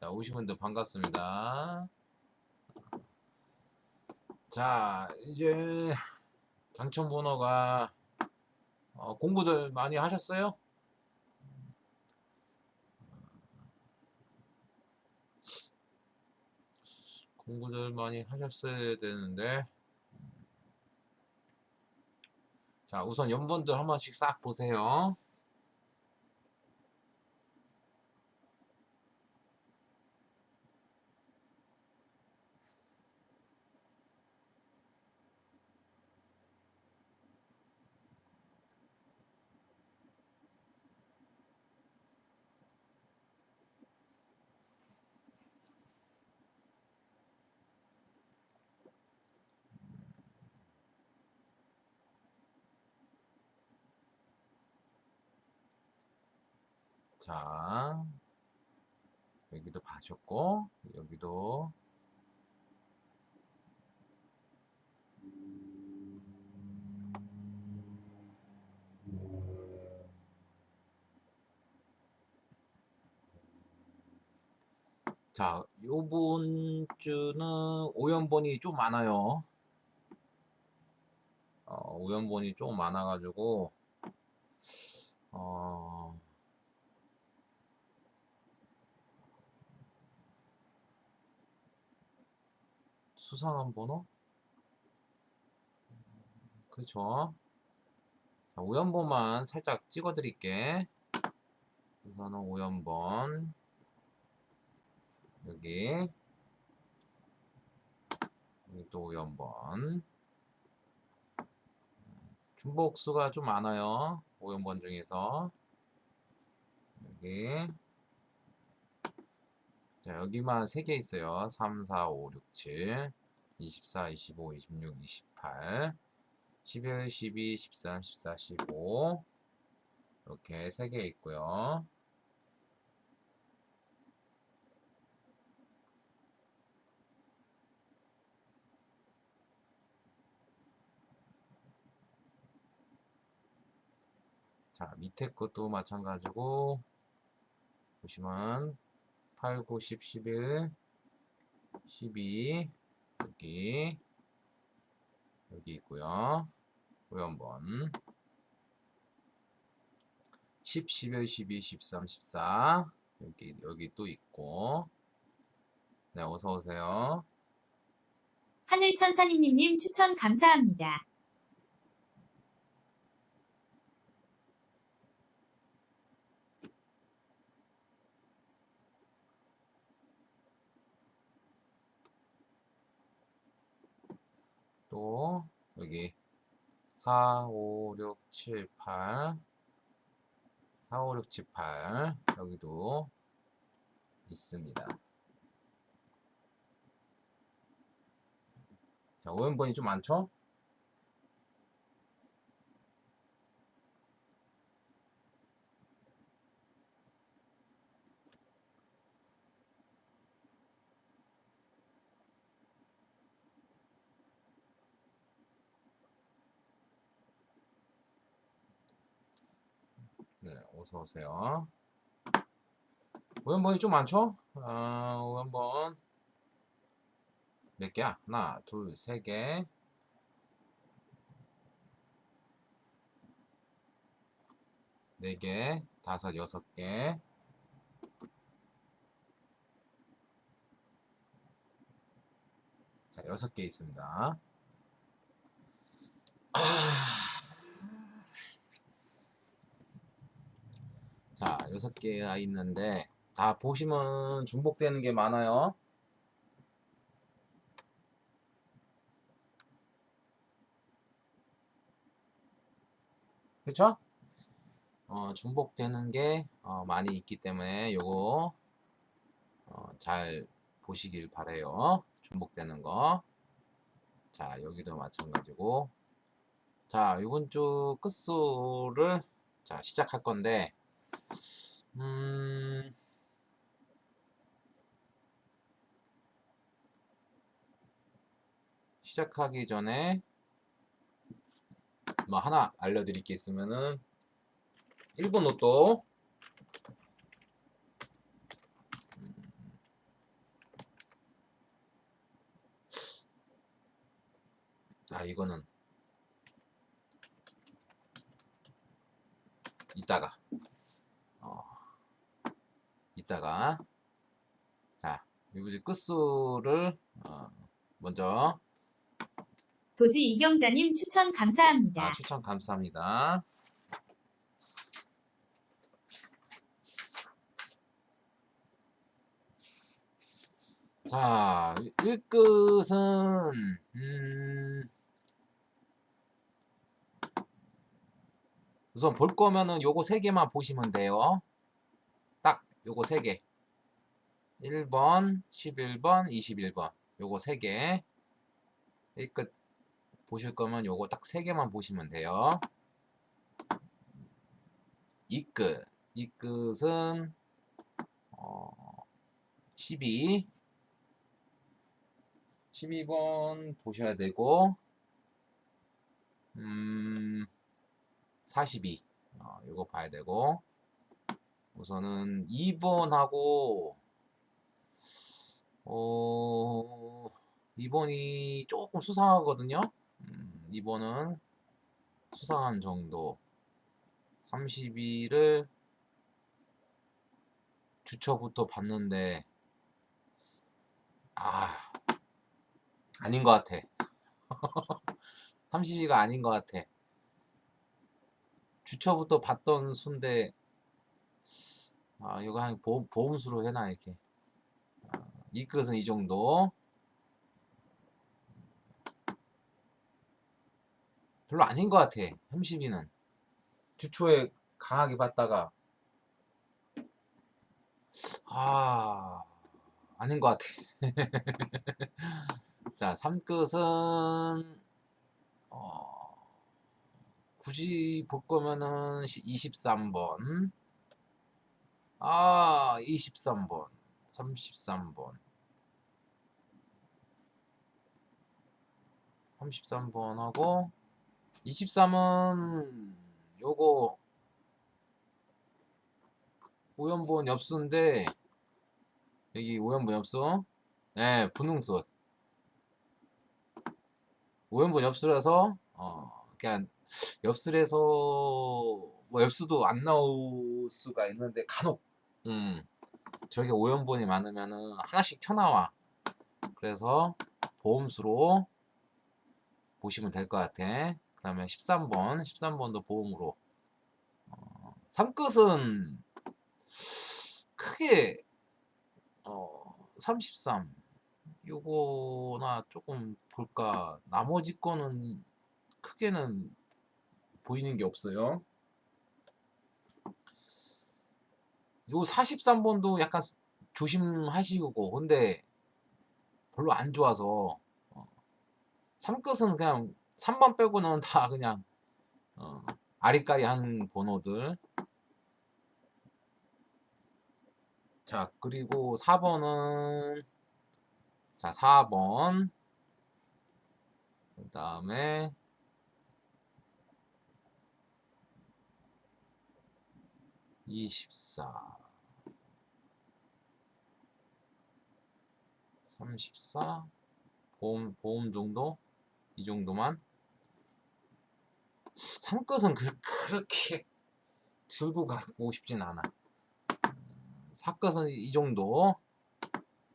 자, 오신 분들 반갑습니다. 자, 이제 당첨 번호가 어, 공부들 많이 하셨어요? 공부들 많이 하셨어야 되는데 자 우선 연번들 한 번씩 싹 보세요 자 여기도 봐줬고 여기도. 자 요번 주는 오연본이 좀 많아요. 어, 오연본이 좀 많아가지고 수상한 번호? 그렇죠. 자, 5연번만 살짝 찍어 드릴게. 우선은 5연번. 여기. 여기 또 5연번. 중복수가 좀 많아요. 5연번 중에서. 여기. 자, 여기만 3개 있어요. 3, 4, 5, 6, 7, 24, 25, 26, 28, 11, 12, 13, 14, 15 이렇게 3개 있고요. 자, 밑에 것도 마찬가지고 보시면 8, 9, 10, 11, 12 여기 여기 있고요. 우연번 10, 11, 12, 13, 14 여기 여기 또 있고 네 어서 오세요. 하늘천사님님 추천 감사합니다. 또 여기 4, 5, 6, 7, 8 4, 5, 6, 7, 8 여기도 있습니다. 자, 오연번이 좀 많죠? 어서 오세요. 오연번이 좀 많죠? 아, 오연번 몇 개야? 하나, 둘, 세 개. 네 개, 다섯, 여섯 개. 자, 여섯 개 있습니다. 자, 여섯 개가 있는데 다 보시면 중복되는 게 많아요. 그렇죠? 어, 중복되는 게 어, 많이 있기 때문에 요거 어, 잘 보시길 바래요. 중복되는 거. 자, 여기도 마찬가지고. 자, 이번 주 끝수를 자, 시작할 건데 음... 시작하기 전에 뭐 하나 알려드릴 게 있으면은 일본 로또 아 이거는 이따가. 이따가 자, 이제 끝수를 어, 먼저 도지 이경자님 추천 감사합니다. 아, 추천 감사합니다. 자, 1끝은 음, 우선 볼 거면은 요거 세 개만 보시면 돼요. 딱 요거 세 개. 1번, 11번, 21번. 요거 세 개. 1끝 보실 거면 요거 딱세 개만 보시면 돼요. 이 끝. 이 끝은 어, 12. 12번 보셔야 되고 음 42. 어, 요거 봐야 되고 우선은 2번하고 어 2번이 조금 수상하거든요. 음, 2번은 수상한 정도. 32를 주처부터 봤는데 아 아닌 것 같아. 32가 아닌 것 같아. 주처부터 봤던 수인데 아 이거 한 보험, 보험수로 해놔 이렇게. 아, 이 끝은 이 정도. 별로 아닌 것 같아 32는. 주초에 강하게 봤다가. 아 아닌 것 같아. 자 3끝은 어, 굳이 볼 거면은 23번 아 23번 33번. 33번 하고 23은 요거 오연본 엽수인데 여기 오연본 엽수? 네 분홍꽃 오연본 엽수라서 어 그냥 엽술에서 뭐 엽수도 안 나올 수가 있는데 간혹 음. 저렇게 오연본이 많으면은 하나씩 튀어나와. 그래서 보험수로 보시면 될 것 같아. 그 다음에 13번 13번도 보험으로. 어, 3끝은 크게 어, 33 요거나 조금 볼까? 나머지 거는 크게는 보이는 게 없어요 요 43번도 약간 조심하시고 근데 별로 안 좋아서 어, 3끝은 그냥 3번 빼고는 다 그냥 어, 아리까리한 번호들. 자 그리고 4번은 자 4번. 그 다음에 이십사 삼십사 보험 보험 정도? 이 정도만? 3끝은 그, 그렇게 들고 가고 싶진 않아. 4끝은 이 정도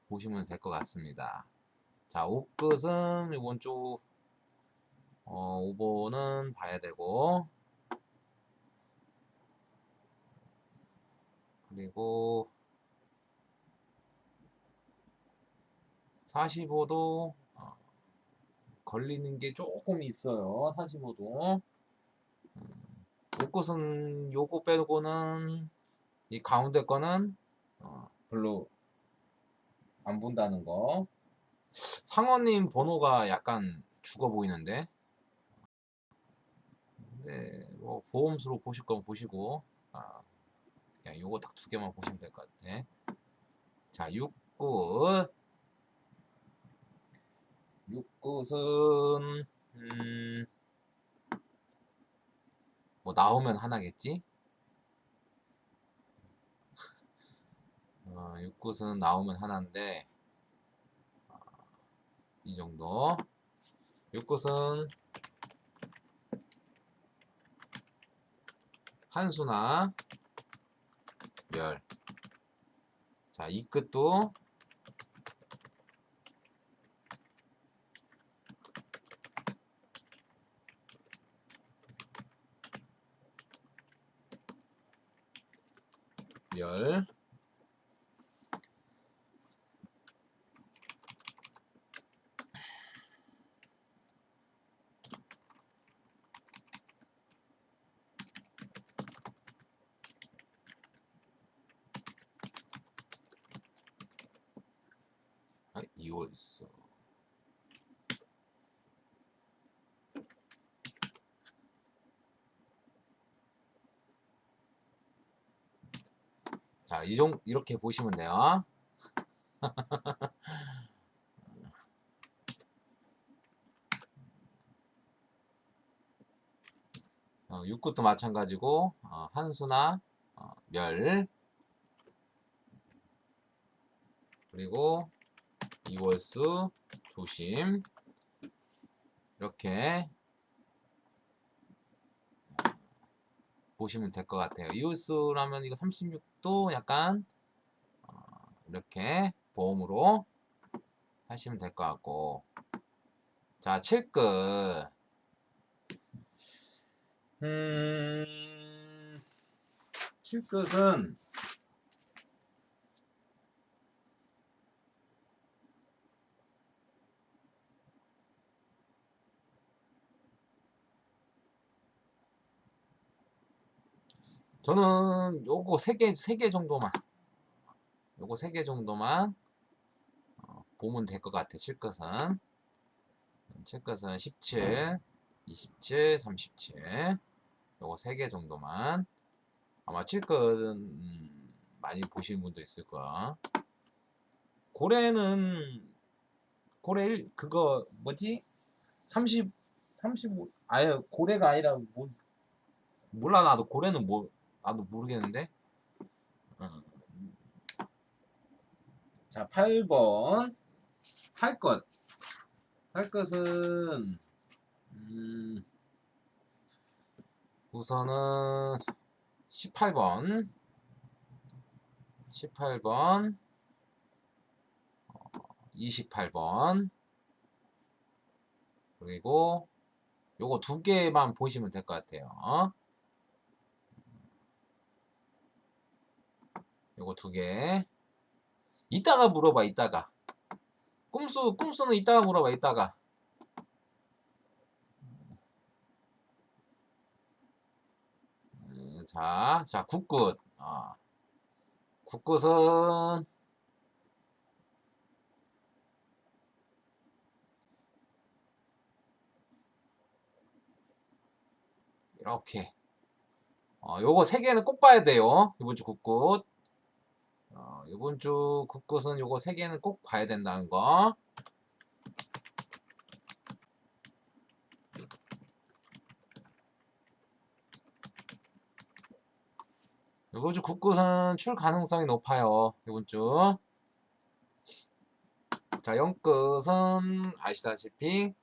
보시면 될 것 같습니다. 자 5끝은 이번 쪽 어, 5번은 봐야 되고 그리고 45도 어, 걸리는 게 조금 있어요 45도. 음, 옷것은 요거 빼고는 이 가운데 거는 어, 별로 안 본다는 거. 상원님 번호가 약간 죽어 보이는데? 근데 뭐 보험수로 보실 건 보시고 아, 그냥 요거 딱 두 개만 보시면 될 것 같아. 자 6끝 6끝은 음, 뭐 나오면 하나겠지? 어, 6끝은 나오면 하나인데 어, 이 정도. 요끝은 한수나 멸. 자, 이 끝도 멸. 아, 이월수. 자, 이정 이렇게 보시면 돼요. 어, 육구도 마찬가지고 어, 한수나 어, 멸 그리고 이월수 조심. 이렇게 보시면 될 것 같아요. 이월수라면 이거 36도 약간 어, 이렇게 보험으로 하시면 될 것 같고. 자 7끝 음 7끝은 저는 요거 세개세개 정도만 요거 세개 정도만 어, 보면 될 것 같아. 칠것은 칠것은 17, 27, 37 요거 세개 정도만 아마 칠것은 음, 많이 보시는 분도 있을 거야. 고래는 고래 일- 그거 뭐지? 30 35 아예 고래가 아니라 뭐 몰라 나도 고래는 뭐 나도 모르겠는데. 어. 자, 8번. 할 것. 할 것은, 음, 우선은 18번. 18번. 28번. 그리고 요거 두 개만 보시면 될 것 같아요. 요거 두 개. 이따가 물어봐, 이따가. 꼼수, 꼼수는 이따가 물어봐, 이따가. 음, 자, 자, 굿굿. 아. 굿굿은, 이렇게. 어, 요거 세 개는 꼭 봐야 돼요. 이번 주 굿굿. 어, 이번 주 국것은 요거 세 개는 꼭 봐야 된다는 거. 이번 주 국것은 출 가능성이 높아요. 이번 주. 자, 영끝은 아시다시피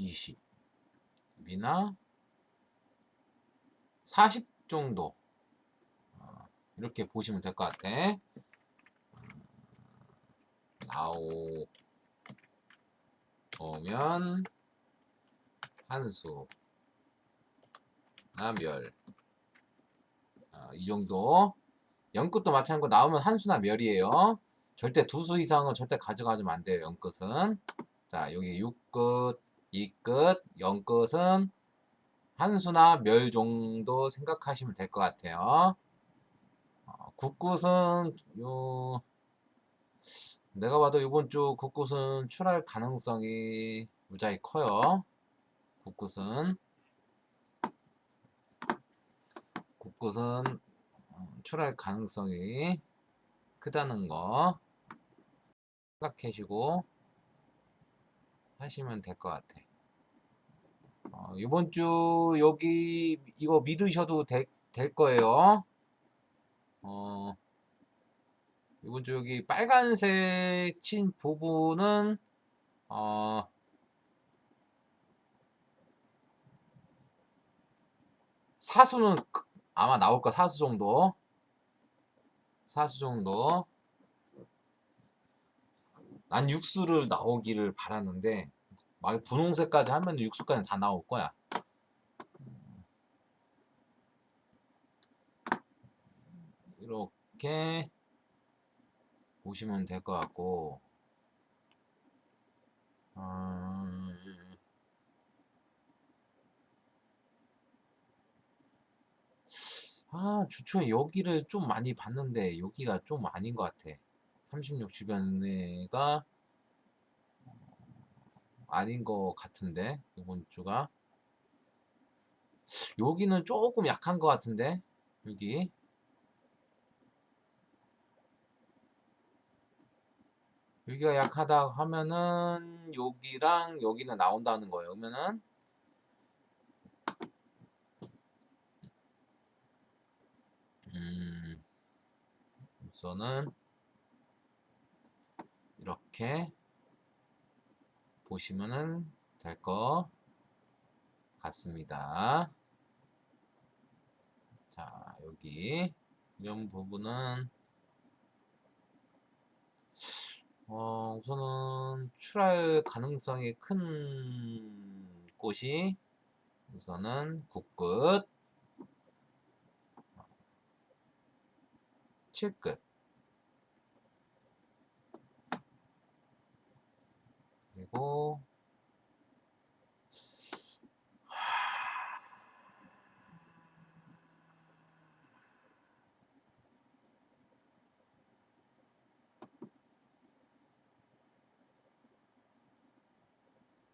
20이나 40 정도 어, 이렇게 보시면 될 것 같아 음, 나오면 한수 나 멸. 아, 이 정도. 연끝도 마찬가지고 나오면 한수나 멸이에요. 절대 두 수 이상은 절대 가져가지면 안 돼요. 연끝은. 자, 여기 6끝, 2끝 0끝은 한수나 멸 정도 생각하시면 될 것 같아요. 어, 굿굿은 요 내가 봐도 이번 주 굿굿은 출할 가능성이 무지하게 커요. 굿굿은 굿굿은 어, 출할 가능성이 크다는 거 생각하시고 하시면 될 것 같아. 어, 이번 주 여기 이거 믿으셔도 되- 될 거예요. 어, 이번 주 여기 빨간색 친 부분은 어, 사수는 그- 아마 나올 거 사수 정도. 사수 정도. 난 육수를 나오기를 바랐는데 막 분홍색까지 하면 육수까지 다 나올 거야. 이렇게 보시면 될 것 같고 음, 아 주초에 여기를 좀 많이 봤는데 여기가 좀 아닌 것 같아 36 주변에가 아닌 것 같은데 이번 주가. 여기는 조금 약한 것 같은데 여기. 여기가 약하다 하면은 여기랑 여기는 나온다는 거예요. 그러면은 음 우선은 이렇게 보시면은 될것 같습니다. 자, 여기 이런 부분은 어, 우선은 출할 가능성이 큰 곳이 우선은 국끝, 칠끝, 그리고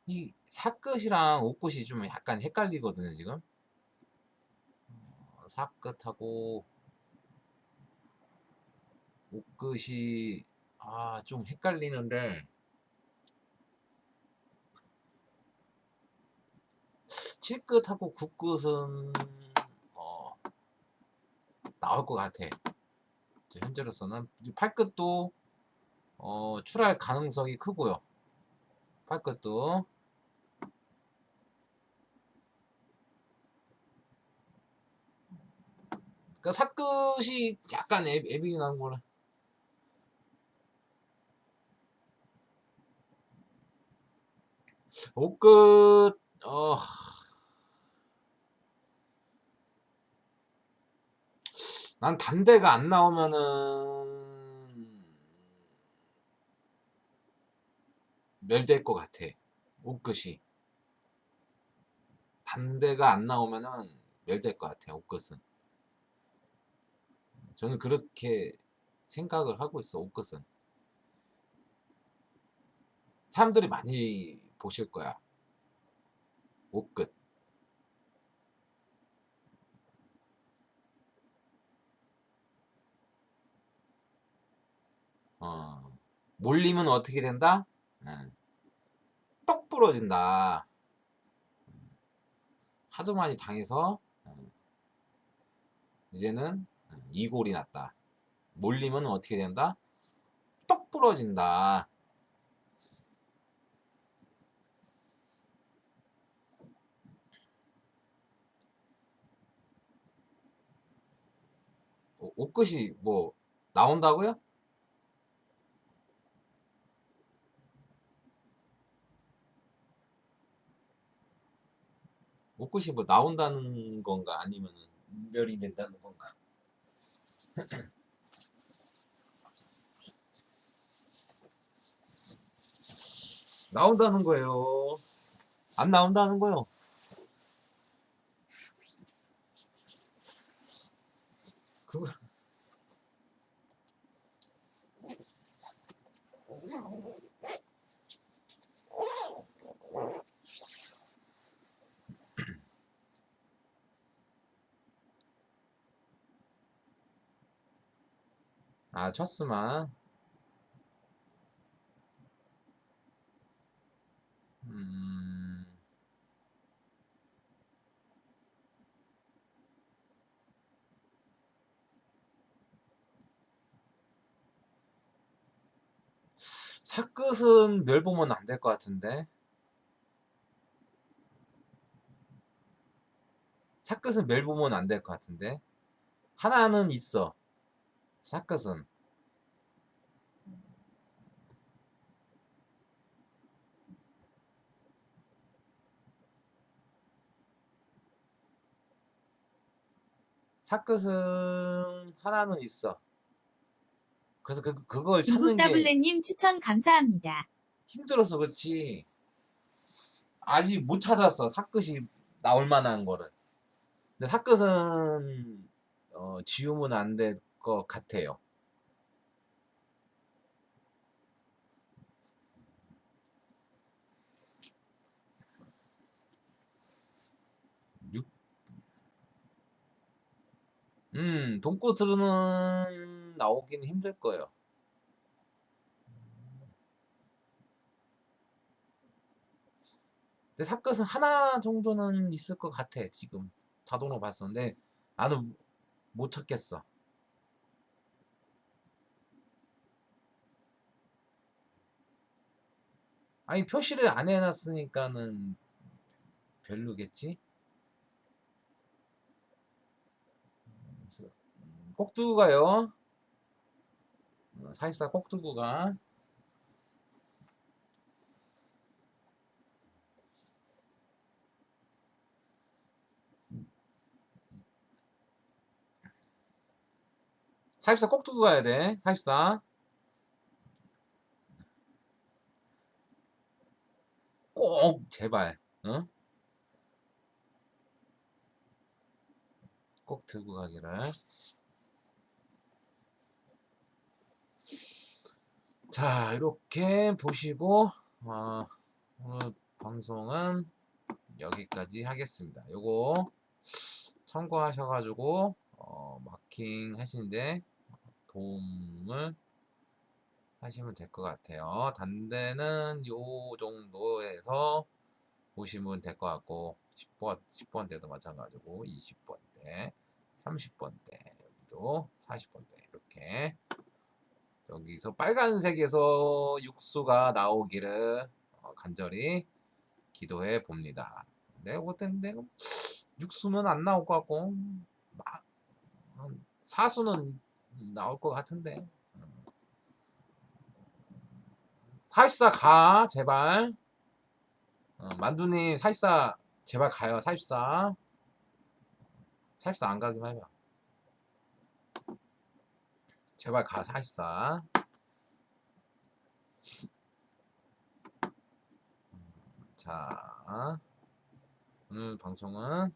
이 사끝이랑 옥끝이 좀 약간 헷갈리거든요 지금. 어, 사끝하고 옥끝이 아 좀 헷갈리는데 칠끝하고 굿끝은 어, 나올 것 같아. 현재로서는 이 팔끝도 어, 출할 가능성이 크고요. 팔끝도. 그러니까 사끝이 약간 애, 애비게 나는 거라. 옷끝 어 난 단대가 안 나오면은 멸될 것 같아. 옷끝이. 단대가 안 나오면은 멸될 것 같아 옷끝은. 저는 그렇게 생각을 하고 있어 옷끝은. 사람들이 많이 보실 거야. 옷끝 어, 몰리면 어떻게 된다? 응. 똑 부러진다. 하도 많이 당해서 응. 이제는 응, 이골이 났다. 몰리면 어떻게 된다? 똑 부러진다. 어, 옷끝이 뭐 나온다고요? 옷끝이 뭐 나온다는 건가 아니면 인별이 된다는 건가? 나온다는 거예요. 안 나온다는 거요. 그거 쳤 으만, 음... 끝은 멸 보면 안 될 것 같은데. 사끝은 멸 보면 안 될 것 같은데. 하나는 있어. 사끝은. 사끝은 하나는 있어. 그래서 그, 그걸 찾는 중국 게 더블레님 추천 감사합니다. 힘들어서 그렇지. 아직 못 찾았어. 사끝이 나올 만한 거를. 근데 사끝은 어, 지우면 안 될 것 같아요. 육- 음, 돈코스는 나오긴 힘들 거예요. 근데 사끝은 하나 정도는 있을 것 같아 지금. 자동으로 봤었는데 나는 못 찾겠어. 아니 표시를 안 해놨으니까는 별로겠지 그래서, 음, 꼭 두고 가요 어, 사실상 꼭 두고 가 사십사 꼭 두고 가야 돼. 사십사. 꼭 제발. 어? 꼭 들고 가기를. 자, 이렇게 보시고 어, 오늘 방송은 여기까지 하겠습니다. 요거 참고하셔가지고 어, 마킹 하시는데 도움을 하시면 될 것 같아요. 단대는 요 정도에서 보시면 될 것 같고 10번, 10번대도 마찬가지고 20번대, 30번대, 여기도 40번대 이렇게 여기서 빨간색에서 육수가 나오기를 어, 간절히 기도해 봅니다. 내가 볼 때는 육수는 안 나올 것 같고 사수는 나올 것 같은데. 44 가 제발. 어, 만두님 44 제발 가요 44 44 안 가기만 해봐 제발 가 44 자. 오늘 방송은